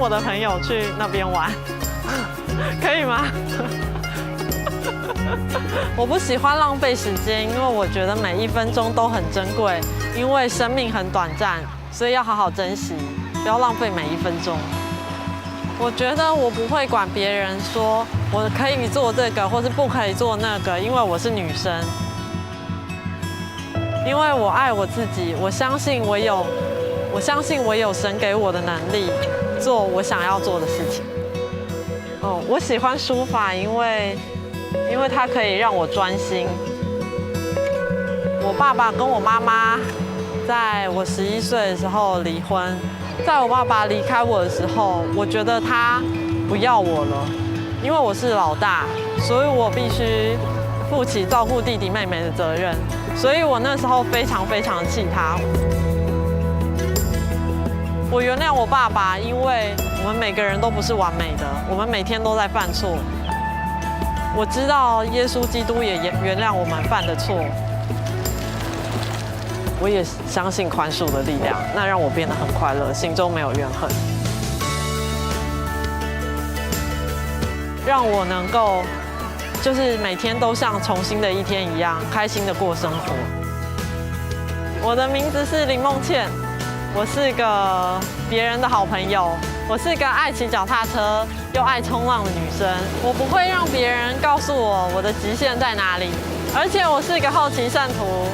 我的朋友去那边玩，可以吗？我不喜欢浪费时间，因为我觉得每一分钟都很珍贵，因为生命很短暂，所以要好好珍惜，不要浪费每一分钟。我觉得我不会管别人说我可以做这个，或是不可以做那个，因为我是女生。因为我爱我自己，我相信我有，我相信我有神给我的能力，做我想要做的事情。哦，我喜欢书法，因为，因为它可以让我专心。我爸爸跟我妈妈在我十一岁的时候离婚，在我爸爸离开我的时候，我觉得他不要我了，因为我是老大，所以我必须负起照顾弟弟妹妹的责任。所以我那时候非常非常气他。我原谅我爸爸，因为我们每个人都不是完美的，我们每天都在犯错。我知道耶稣基督也原原谅我们犯的错。我也相信宽恕的力量，那让我变得很快乐，心中没有怨恨，让我能够。就是每天都像重新的一天一样，开心的过生活。我的名字是林梦倩，我是个别人的好朋友，我是个爱骑脚踏车又爱冲浪的女生。我不会让别人告诉我我的极限在哪里，而且我是一个好奇圣徒。